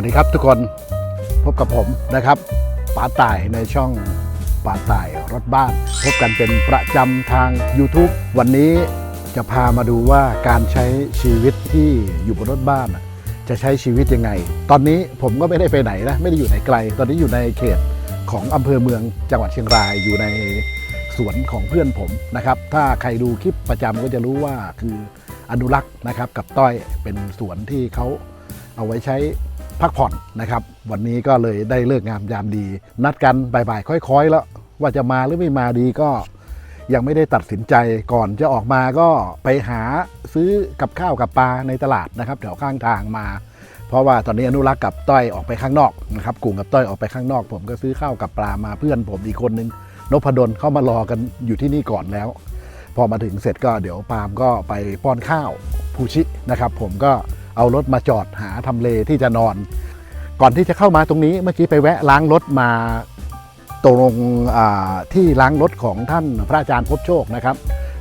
วัสดีครับทุกคนพบกับผมนะครับป๋าต่ายในช่องป๋าต่ายรถบ้าน พบกันเป็นประจำทาง YouTube วันนี้จะพามาดูว่าการใช้ชีวิตที่อยู่บนรถบ้าน จะใช้ชีวิตยังไง ตอนนี้ผมก็ไม่ได้ไปไหนนะไม่ได้อยู่ไหนไกล ตอนนี้อยู่ในเขตของอำเภอเมืองจังหวัดเชียงรายอยู่ในสวนของเพื่อนผมนะครับ ถ้าใครดูคลิปประจำก็จะรู้ว่าคืออนุรักษ์นะครับกับต้อยเป็นสวนที่เขาเอาไว้ใช้ พักผ่อนนะครับ วันนี้ก็เลยได้เลิกงามยามดี นัดกันบ่ายๆค่อย ๆ แล้ว ว่าจะมาหรือไม่มาดีก็ยังไม่ได้ตัดสินใจก่อนจะออกมาก็ไปหาซื้อกับข้าวกับปลาในตลาดนะครับแถวข้างทางมา เพราะว่าตอนนี้อนุรักษ์กับต้อยออกไปข้างนอกนะครับกลุ่มกับต้อยออกไปข้างนอก ผมก็ซื้อข้าวกับปลามาเพื่อนผมอีกคนนึงนพดลเข้ามารอกันอยู่ที่นี่ก่อนแล้ว พอมาถึงเสร็จก็เดี๋ยวปาล์มก็ไปป้อนข้าวภูชินะครับ ผมก็ เอารถมาจอดหาทำเลที่จะนอน ก่อนที่จะเข้ามาตรงนี้เมื่อกี้ไปแวะล้างรถมาตรงที่ล้างรถของท่านพระอาจารย์พบโชคนะครับ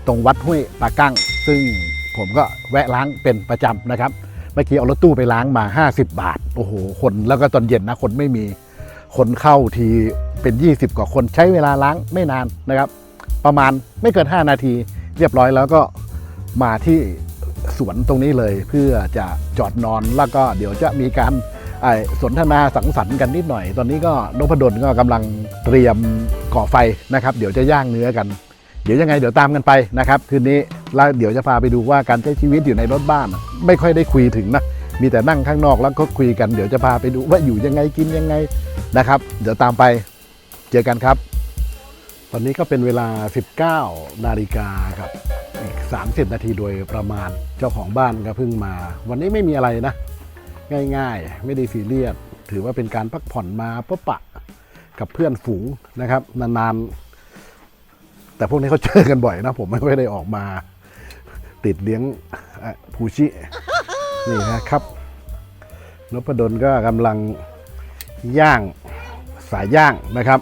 ตรงวัดห้วยปากั้ง ซึ่งผมก็แวะล้างเป็นประจำนะครับ เมื่อกี้เอารถตู้ไปล้างมา 50 บาท โอ้โห คนแล้วก็ตอนเย็นนะ คนไม่มีคนเข้าทีเป็น 20 กว่าคนใช้เวลาล้างไม่นานนะครับ ประมาณไม่เกิน 5 นาที เรียบร้อยแล้วก็มาที่ สวนตรงนี้เลยเพื่อจะจอดนอนแล้วก็เดี๋ยวจะมีการสนทนาสังสรรค์กันนิดหน่อย ตอนนี้ก็นพดลก็กำลังเตรียมก่อไฟนะครับ เดี๋ยวจะย่างเนื้อกัน เดี๋ยวยังไงเดี๋ยวตามกันไปนะครับคืนนี้แล้วเดี๋ยวจะพาไปดูว่าการใช้ชีวิตอยู่ในรถบ้าน ไม่ค่อยได้คุยถึงนะมีแต่นั่งข้างนอกแล้วก็คุยกันเดี๋ยวจะพาไปดูว่าอยู่ยังไงกินยังไงนะครับ เดี๋ยวตามไปเจอกันครับ ตอนนี้ก็เป็นเวลา 19 นาฬิกาครับ อีก 30 นาทีโดยประมาณเจ้าของบ้านก็เพิ่งมา วันนี้ไม่มีอะไรนะ ง่ายๆ ไม่ได้ซีเรียสถือว่าเป็นการพักผ่อนมาพบปะกับเพื่อนฝูงนะครับ นานๆ แต่พวกนี้เขาเจอกันบ่อยนะ ผมไม่ค่อยได้ออกมา ติดเลี้ยงภูชิ นี่นะครับนพดลก็กำลังย่างสายย่างนะครับ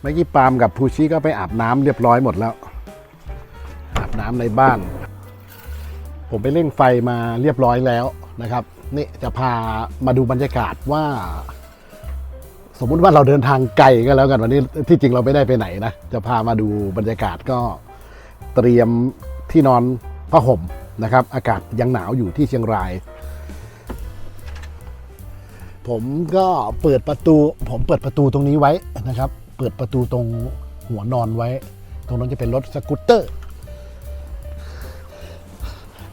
เมื่อกี้ปาล์มกับภูชิก็ไปอาบน้ำเรียบร้อยหมดแล้ว บน้ำในบ้าน ผมไปเร่งไฟมาเรียบร้อยแล้วนะครับ นี่จะพามาดูบรรยากาศว่า สมมุติว่าเราเดินทางไกลก็แล้วกันวันนี้ที่จริงเราไม่ได้ไปไหนนะ จะพามาดูบรรยากาศก็เตรียมที่นอนผ้าห่มนะครับ อากาศยังหนาวอยู่ที่เชียงราย ผมก็เปิดประตู ผมเปิดประตูตรงนี้ไว้นะครับ เปิดประตูตรงหัวนอนไว้ ตรงนั้นจะเป็นรถสกูตเตอร์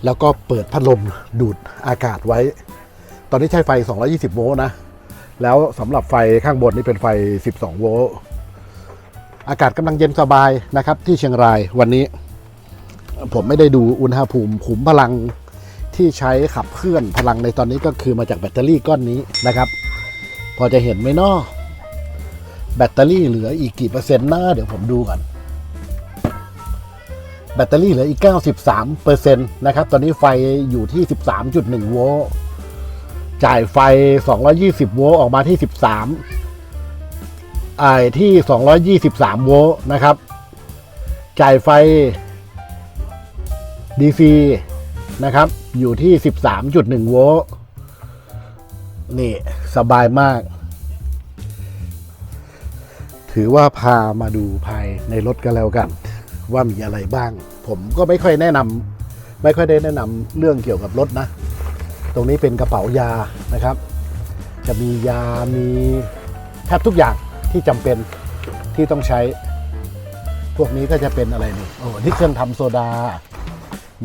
แล้วก็เปิดพัดลมดูดอากาศไว้ ตอนนี้ใช้ไฟ 220 โวลต์นะ แล้วสำหรับไฟข้างบนนี่เป็นไฟ 12 โวลต์ อากาศกำลังเย็นสบายนะครับ ที่เชียงรายวันนี้ ผมไม่ได้ดูอุณหภูมิขุมพลังที่ใช้ขับเคลื่อนพลังในตอนนี้ก็คือมาจากแบตเตอรี่ก้อนนี้นะครับ พอจะเห็นไหมนาะแบตเตอรี่เหลืออีกกี่เปอร์เซ็นต์นะเดี๋ยวผมดูก่อน แบตเตอรี่เหลืออีก 93เปอร์เซ็นต์นะครับ ตอนนี้ไฟอยู่ที่ 13.1 โวลต์ จ่ายไฟ 220 โวลต์ออกมาที่ 13ไอ้ที่ 223 โวลต์นะครับ จ่ายไฟ DC นะครับ อยู่ที่ 13.1 โวลต์ นี่ สบายมาก ถือว่าพามาดูภายในรถกันแล้วกัน ว่ามีอะไรบ้าง ผมก็ไม่ค่อยแนะนำไม่ค่อยได้แนะนำเรื่องเกี่ยวกับรถนะ ตรงนี้เป็นกระเป๋ายานะครับ จะมียามีแทบทุกอย่างที่จำเป็นที่ต้องใช้ พวกนี้ก็จะเป็นอะไรนี่โอ้นี่เครื่องทำโซดา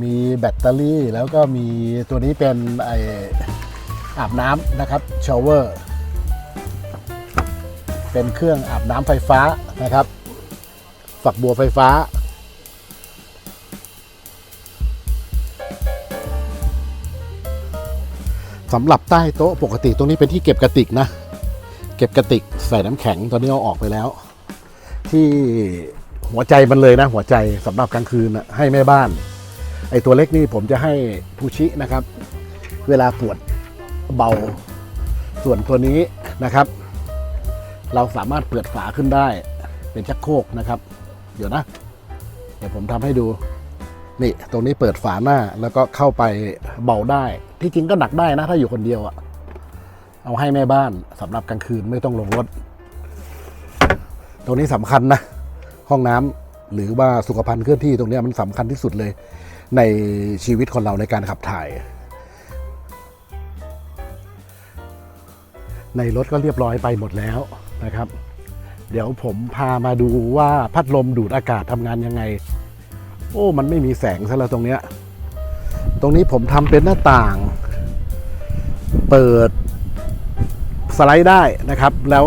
มีแบตเตอรี่แล้วก็มีตัวนี้เป็นไออาบน้ำนะครับชาวเวอร์เป็นเครื่องอาบน้ำไฟฟ้านะครับ ฝักบัวไฟฟ้า สำหรับใต้โต๊ะปกติตรงนี้เป็นที่เก็บกระติกนะ เก็บกระติกใส่น้ำแข็งตอนนี้เอาออกไปแล้ว ที่หัวใจมันเลยนะ หัวใจสำหรับกลางคืนนะให้แม่บ้าน ไอตัวเล็กนี่ผมจะให้ผู้ชินะครับ เวลาปวดเบาส่วนตัวนี้นะครับ เราสามารถเปิดฝาขึ้นได้เป็นชักโครกนะครับ เดี๋ยวนะ เดี๋ยวผมทำให้ดู นี่ตรงนี้เปิดฝาหน้าแล้วก็เข้าไปเบาได้ ที่จริงก็หนักได้นะถ้าอยู่คนเดียวอะเอาให้แม่บ้านสำหรับกลางคืนไม่ต้องลงรถ ตรงนี้สำคัญนะ ห้องน้ำหรือว่าสุขภัณฑ์เคลื่อนที่ตรงนี้มันสำคัญที่สุดเลย ในชีวิตคนเราในการขับถ่าย ในรถก็เรียบร้อยไปหมดแล้วนะครับ เดี๋ยวผมพามาดูว่าพัดลมดูดอากาศทำงานยังไง โอ้ มันไม่มีแสงซะแล้วตรงเนี้ย ตรงนี้ผมทำเป็นหน้าต่าง เปิดสไลด์ได้นะครับ แล้ว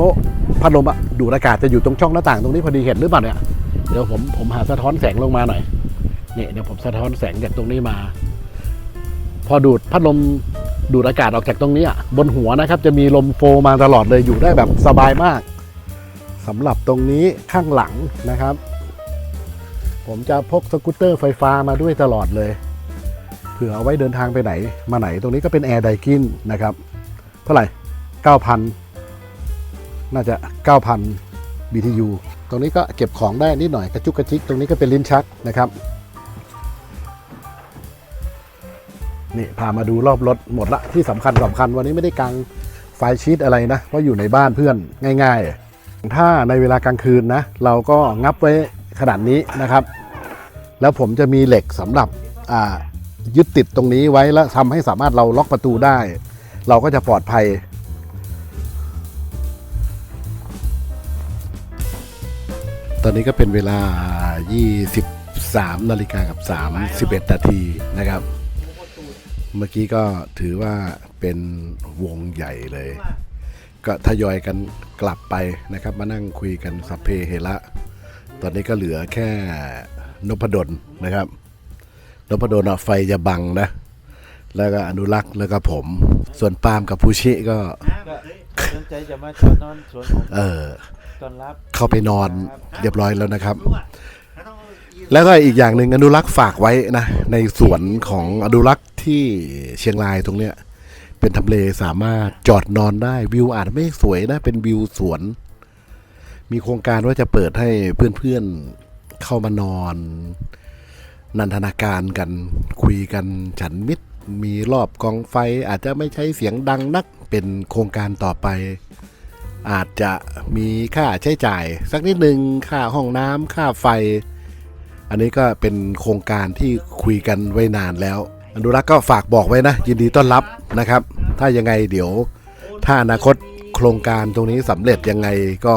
พัดลมอะดูดอากาศจะอยู่ตรงช่องหน้าต่างตรงนี้พอดีเห็นหรือเปล่าเนี่ย เดี๋ยวผมผมหาสะท้อนแสงลงมาหน่อยเนี่ยเดี๋ยวผมสะท้อนแสงจากตรงนี้มา พอดูดพัดลมดูดอากาศออกจากตรงนี้อะบนหัวนะครับ จะมีลมโฟมาตลอดเลยอยู่ได้แบบสบายมากสำหรับตรงนี้ข้างหลังนะครับ ผมจะพกสกูตเตอร์ไฟฟ้ามาด้วยตลอดเลย เผื่อเอาไว้เดินทางไปไหน มาไหนตรงนี้ก็เป็นแอร์ไดกินนะครับ เท่าไหร่ 9,000 น่าจะ 9,000 BTU ตรงนี้ก็เก็บของได้นิดหน่อยกระจุกกระจิก ตรงนี้ก็เป็นลิ้นชักนะครับนี่พามาดูรอบรถหมดละที่สำคัญสำคัญวันนี้ไม่ได้กางไฟชีตอะไรนะเพราะอยู่ในบ้านเพื่อนง่าย ๆ ถ้าในเวลากลางคืนนะ เราก็งับไว้ ขนาดนี้นะครับ แล้วผมจะมีเหล็กสำหรับยึดติดตรงนี้ไว้แล้วทำให้สามารถเราล็อกประตูได้ เราก็จะปลอดภัย ตอนนี้ก็เป็นเวลา 23 นาฬิกากับ 31 นาทีนะครับ เมื่อกี้ก็ถือว่าเป็นวงใหญ่เลย ก็ทยอยกันกลับไปนะครับ มานั่งคุยกันสัพเพเหระ ตอนนี้ก็เหลือแค่นพดลนะครับนพดลอะไฟจะบังนะ แล้วก็อนุรักษ์แล้วก็ผม ส่วนปาล์มกับภูชิก็ก็สนใจจะมาจอดนอนสวนผมเออต้อนรับเข้าไปนอนเรียบร้อยแล้วนะครับ แล้วก็อีกอย่างหนึ่งอนุรักษ์ฝากไว้นะ ในสวนของอนุรักษ์ที่เชียงรายตรงเนี้ยเป็นทำเลสามารถจอดนอนได้วิวอาจไม่สวยนะ เป็นวิวสวน มีโครงการว่าจะเปิดให้เพื่อนๆเข้ามานอน นันทนาการกันคุยกันฉันมิตร มีรอบกองไฟอาจจะไม่ใช้เสียงดังนักเป็นโครงการต่อไป อาจจะมีค่าใช้จ่าย สักนิดหนึ่งค่าห้องน้ำค่าไฟ อันนี้ก็เป็นโครงการที่คุยกันไว้นานแล้ว อนุรักษ์ก็ฝากบอกไว้นะ ยินดีต้อนรับนะครับ ถ้ายังไงเดี๋ยว ถ้าอนาคตโครงการตรงนี้สำเร็จยังไงก็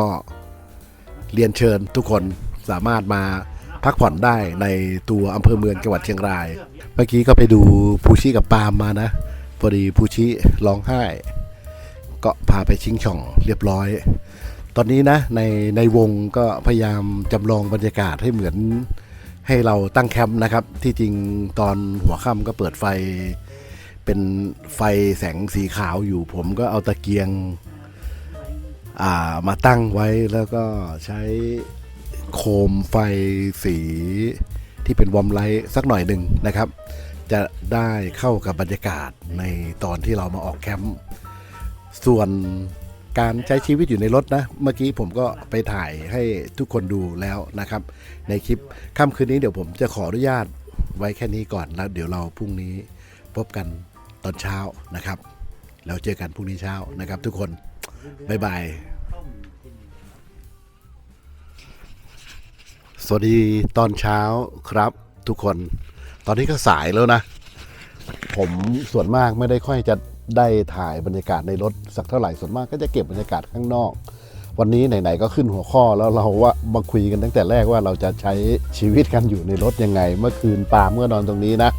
เรียนเชิญทุกคนสามารถมาพักผ่อนได้ในตัวอำเภอเมืองจังหวัดเชียงราย เมื่อกี้ก็ไปดูภูชิกับปาล์มมานะพอดีภูชิร้องไห้ ก็พาไปชิงช่องเรียบร้อย ตอนนี้นะในในวงก็พยายามจำลองบรรยากาศให้เหมือนให้เราตั้งแคมป์นะครับ ที่จริงตอนหัวค่ำก็เปิดไฟ เป็นไฟแสงสีขาวอยู่ผมก็เอาตะเกียง มาตั้งไว้แล้วก็ใช้โคมไฟสีที่เป็นวอมไลท์สักหน่อยหนึ่งนะครับ จะได้เข้ากับบรรยากาศในตอนที่เรามาออกแคมป์ส่วนการใช้ชีวิตอยู่ในรถนะ เมื่อกี้ผมก็ไปถ่ายให้ทุกคนดูแล้วนะครับ ในคลิปค่ำคืนนี้เดี๋ยวผมจะขออนุญาตไว้แค่นี้ก่อนแล้วเดี๋ยวเราพรุ่งนี้พบกันตอนเช้านะครับ แล้วเจอกันพรุ่งนี้เช้านะครับทุกคน บ๊ายบาย สวัสดีตอนเช้าครับทุกคน ตอนนี้ก็สายแล้วนะ ผมส่วนมากไม่ได้ค่อยจะได้ถ่ายบรรยากาศในรถสักเท่าไหร่ส่วนมากก็จะเก็บบรรยากาศข้างนอก วันนี้ไหนๆก็ขึ้นหัวข้อแล้วเราว่ามาคุยกันตั้งแต่แรกว่าเราจะใช้ชีวิตกันอยู่ในรถยังไง เมื่อคืนปาเมื่อนอนตรงนี้นะ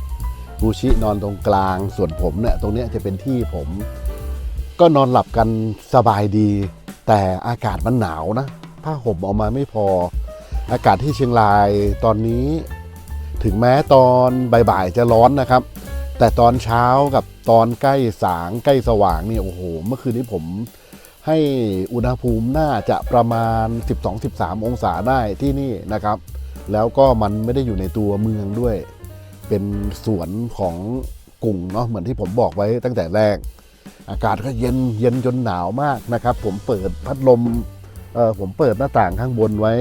บูชินอนตรงกลางส่วนผมเนี่ยตรงเนี้ยจะเป็นที่ผม ก็นอนหลับกันสบายดี แต่อากาศมันหนาวนะ ผ้าห่มออกมาไม่พอ อากาศที่เชียงรายตอนนี้ ถึงแม้ตอนบ่ายๆจะร้อนนะครับ แต่ตอนเช้ากับตอนใกล้สางใกล้สว่างเนี่ยโอ้โห เมื่อคืนนี้ผมให้อุณหภูมิน่าจะประมาณ 12-13 องศาได้ที่นี่นะครับ แล้วก็มันไม่ได้อยู่ในตัวเมืองด้วย เป็นสวนของกลุ่งเนาะเหมือนที่ผมบอกไว้ตั้งแต่แรก อากาศก็เย็นเย็นจนหนาวมากนะครับ ผมเปิดพัดลมเออผมเปิดหน้าต่างข้างบนไว้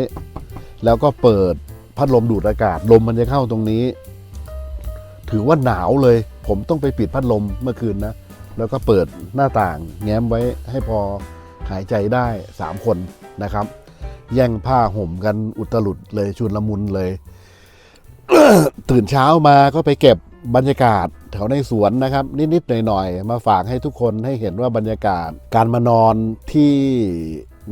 แล้วก็เปิดพัดลมดูดอากาศลมมันจะเข้าตรงนี้ ถือว่าหนาวเลย ผมต้องไปปิดพัดลมเมื่อคืนนะ แล้วก็เปิดหน้าต่างแง้มไว้ให้พอหายใจได้ 3 คนนะครับ แย่งผ้าห่มกันอุตลุดเลยชุนละมุนเลย ตื่นเช้ามาก็ไปเก็บ บรรยากาศแถวในสวนนะครับ นิดๆหน่อยๆมาฝากให้ทุกคนให้เห็นว่าบรรยากาศการมานอนที่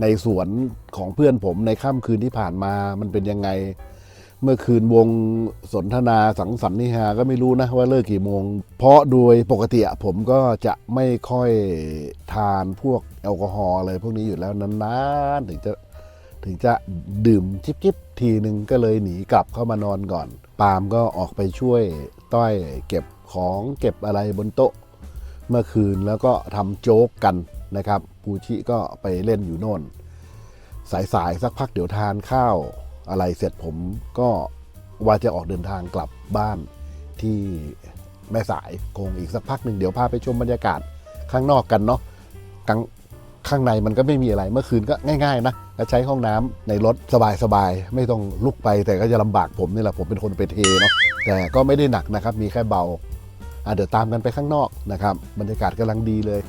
ในสวนของเพื่อนผมในค่ำคืนที่ผ่านมามันเป็นยังไง เมื่อคืนวงสนทนาสังสรรค์นิฮาก็ไม่รู้นะว่าเลิกกี่โมง เพราะโดยปกติผมก็จะไม่ค่อยทานพวกแอลกอฮอล์อะไรพวกนี้อยู่แล้วนานๆถึงจะถึงจะดื่มจิบๆทีหนึ่งก็เลยหนีกลับเข้ามานอนก่อน ปาล์มก็ออกไปช่วย ต้อย เก็บของเก็บอะไรบนโต๊ะ เมื่อคืนแล้วก็ทำโจ๊กกันนะครับปูชิก็ไปเล่นอยู่โน่น สายๆสักพักเดี๋ยวทานข้าวอะไรเสร็จผมก็ว่าจะออกเดินทางกลับบ้านที่แม่สายคงอีกสักพักหนึ่งเดี๋ยวพาไปชมบรรยากาศข้างนอกกันเนาะกลาง ข้างในมันก็ไม่มีอะไร เมื่อคืนก็ง่ายๆนะก็ใช้ห้องน้ำในรถสบายๆ ไม่ต้องลุกไปแต่ก็จะลำบากผมนี่แหละผมเป็นคนไปเทเนาะแต่ก็ไม่ได้หนักนะครับ มีแค่เบาเดี๋ยวตามกันไปข้างนอกนะครับ บรรยากาศกำลังดีเลย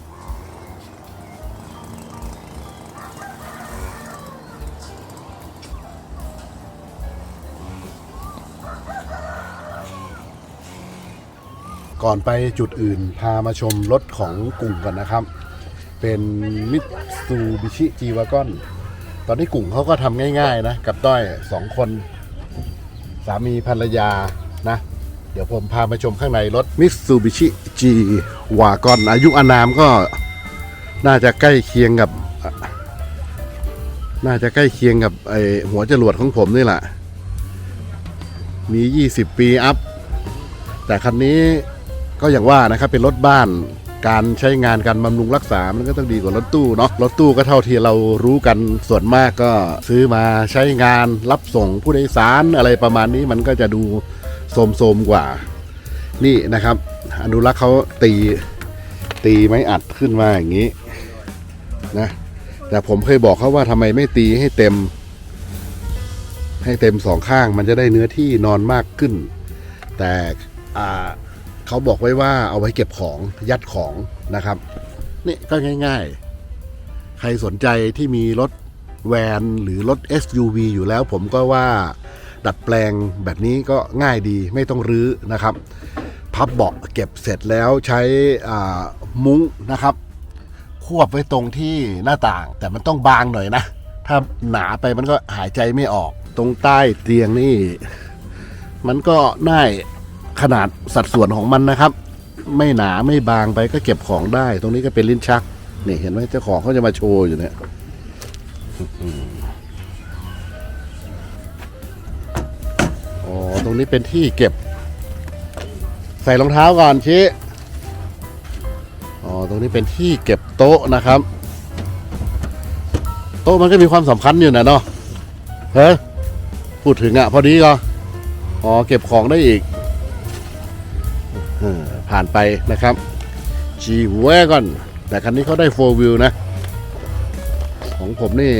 ก่อนไปจุดอื่นพามาชมรถของกลุ่มกันนะครับ เป็นมิตซูบิชิจีวากอน ตอนนี้กลุ่มเขาก็ทำง่าย ๆ นะ กับต้อยสองคน สามีภรรยานะ เดี๋ยวผมพามาชมข้างในรถมิตซูบิชิจีวากอนอายุอานามก็น่าจะใกล้เคียงกับ น่าจะใกล้เคียงกับไอหัวจรวดของผมนี่แหละ มี 20 ปีอัพ แต่คันนี้ก็อย่างว่านะครับเป็นรถบ้าน การใช้งานการบำรุงรักษา มันก็ต้องดีกว่ารถตู้เนาะ รถตู้ก็เท่าที่เรารู้กัน ส่วนมากก็ซื้อมาใช้งานรับส่งผู้โดยสารอะไรประมาณนี้มันก็จะดูโสมๆกว่า นี่นะครับ อนุรักษ์เขาตีตีไม้อัดขึ้นมาอย่างนี้นะ แต่ผมเคยบอกเขาว่าทำไมไม่ตีให้เต็ม ให้เต็มสองข้างมันจะได้เนื้อที่นอนมากขึ้น แต่อ่า เขาบอกไว้ว่าเอาไว้เก็บของยัดของนะครับนี่ก็ง่าย ๆ ใครสนใจที่มีรถแวนหรือรถ SUV อยู่แล้ว ผมก็ว่าดัดแปลงแบบนี้ก็ง่ายดีไม่ต้องรื้อนะครับ พับเบาะเก็บเสร็จแล้วใช้มุ้งนะครับ ควบไว้ตรงที่หน้าต่าง แต่มันต้องบางหน่อยนะ ถ้าหนาไปมันก็หายใจไม่ออก ตรงใต้เตียงนี่ มันก็ได้ ขนาดสัดส่วนของมันนะครับ ไม่หนาไม่บางไปก็เก็บของได้ ตรงนี้ก็เป็นลิ้นชักนี่เห็นไหมเจ้าของเขาจะมาโชว์อยู่เนี่ยอ๋อตรงนี้เป็นที่เก็บ ใส่รองเท้าก่อนชี้อ๋อตรงนี้เป็นที่เก็บโต๊ะนะครับ โต๊ะมันก็มีความสำคัญอยู่นะเนาะเฮ้ยพูดถึงอะ พอดีก็อ๋อเก็บของได้อีก ผ่านไปนะครับ G Wagon แต่คันนี้เขาได้ 4 wheel นะ ของผมนี่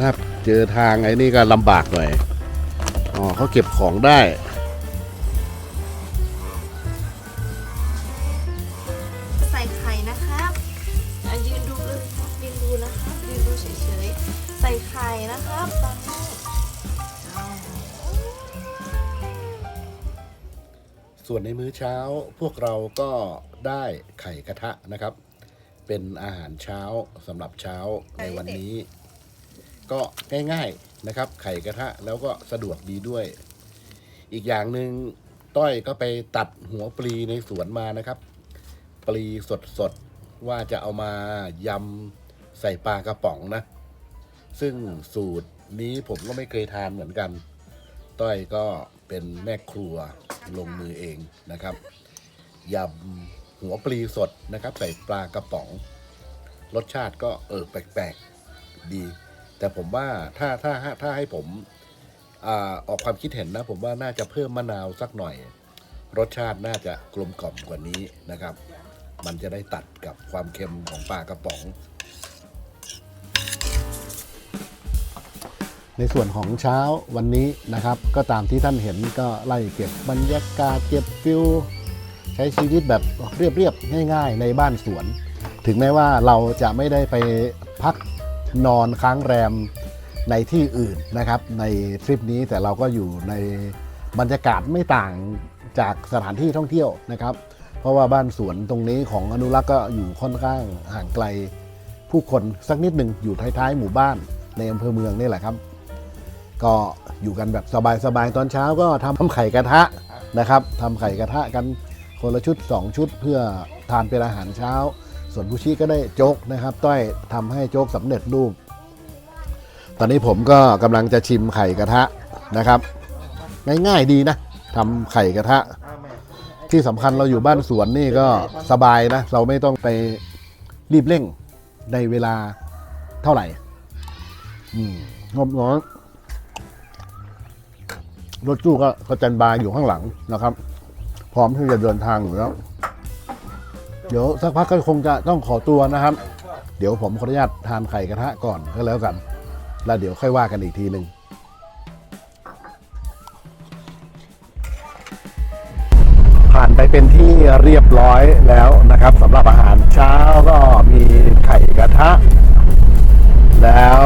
ถ้าเจอทางไอ้นี่ก็ลำบากหน่อยอ๋อเขาเก็บของได้ ส่วนในมื้อเช้าพวกเราก็ได้ไข่กระทะนะครับ เป็นอาหารเช้าสำหรับเช้าในวันนี้ ก็ง่ายๆนะครับ ไข่กระทะแล้วก็สะดวกดีด้วย อีกอย่างหนึ่งต้อยก็ไปตัดหัวปลีในสวนมานะครับ ปลีสดๆ ว่าจะเอามายำใส่ปลากระป๋องนะ ซึ่งสูตรนี้ผมก็ไม่เคยทานเหมือนกัน ต้อยก็ เป็นแม่ครัวลงมือเองนะครับยำหัวปลีสดนะครับ ใส่ปลากระป๋อง รสชาติก็เออแปลกๆดี แต่ผมว่าถ้าถ้าถ้าให้ผมอาออกความคิดเห็นนะ ผมว่าน่าจะเพิ่มมะนาวสักหน่อย รสชาติน่าจะกลมกล่อมกว่านี้นะครับ มันจะได้ตัดกับความเค็มของปลากระป๋อง ในส่วนของเช้าวันนี้นะครับ ก็ตามที่ท่านเห็นก็ไล่เก็บบรรยากาศเก็บฟิลใช้ชีวิตแบบเรียบๆง่าย ๆ ในบ้านสวน ถึงแม้ว่าเราจะไม่ได้ไปพักนอนค้างแรมในที่อื่นนะครับ ในทริปนี้แต่เราก็อยู่ในบรรยากาศไม่ต่างจากสถานที่ท่องเที่ยวนะครับ เพราะว่าบ้านสวนตรงนี้ของอนุรักษ์ก็อยู่ค่อนข้างห่างไกลผู้คนสักนิดหนึ่งอยู่ท้ายๆหมู่บ้านในอำเภอเมืองนี่แหละครับ ก็อยู่กันแบบสบายๆตอนเช้าก็ทำไข่กระทะนะครับทำไข่กระทะกันคนละชุด 2 ชุดเพื่อทานเป็นอาหารเช้า ส่วนผู้ชี้ก็ได้โจ๊กนะครับ ต้อยทำให้โจ๊กสำเร็จรูป ตอนนี้ผมก็กำลังจะชิมไข่กระทะนะครับ ง่ายๆดีนะทำไข่กระทะ ที่สำคัญเราอยู่บ้านสวนนี่ก็สบายนะ เราไม่ต้องไปรีบเร่งในเวลาเท่าไหร่ อืมงบน้อย รถตู้ก็สแตนบายอยู่ข้างหลังนะครับ พร้อมที่จะเดินทางอยู่แล้ว เดี๋ยวสักพักก็คงจะต้องขอตัวนะครับ เดี๋ยวผมขออนุญาตทานไข่กระทะก่อนก็แล้วกัน แล้วเดี๋ยวค่อยว่ากันอีกทีหนึ่งผ่านไปเป็นที่เรียบร้อยแล้วนะครับสำหรับอาหารเช้าก็มีไข่กระทะ แล้ว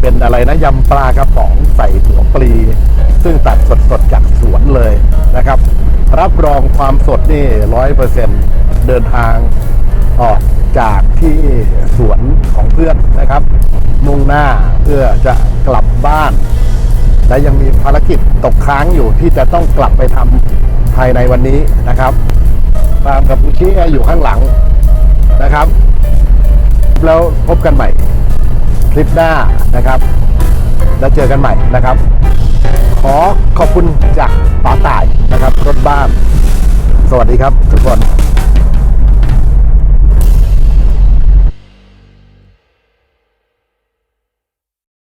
เป็นอะไรนะยำปลากระป๋องใส่หัวปลี ซึ่งตัดสดๆจากสวนเลยนะครับ รับรองความสดนี่ร้อยเปอร์เซ็นเดินทางออกจากที่สวนของเพื่อนนะครับ มุ่งหน้าเพื่อจะกลับบ้าน และยังมีภารกิจตกค้างอยู่ที่จะต้องกลับไปทำภายในวันนี้นะครับตามกับผู้ชี้อยู่ข้างหลังนะครับ แล้วพบกันใหม่คลิปหน้านะครับ แล้วเจอกันใหม่นะครับ ขอขอบคุณจากป๋าต่ายนะครับรถบ้าน สวัสดีครับทุกคน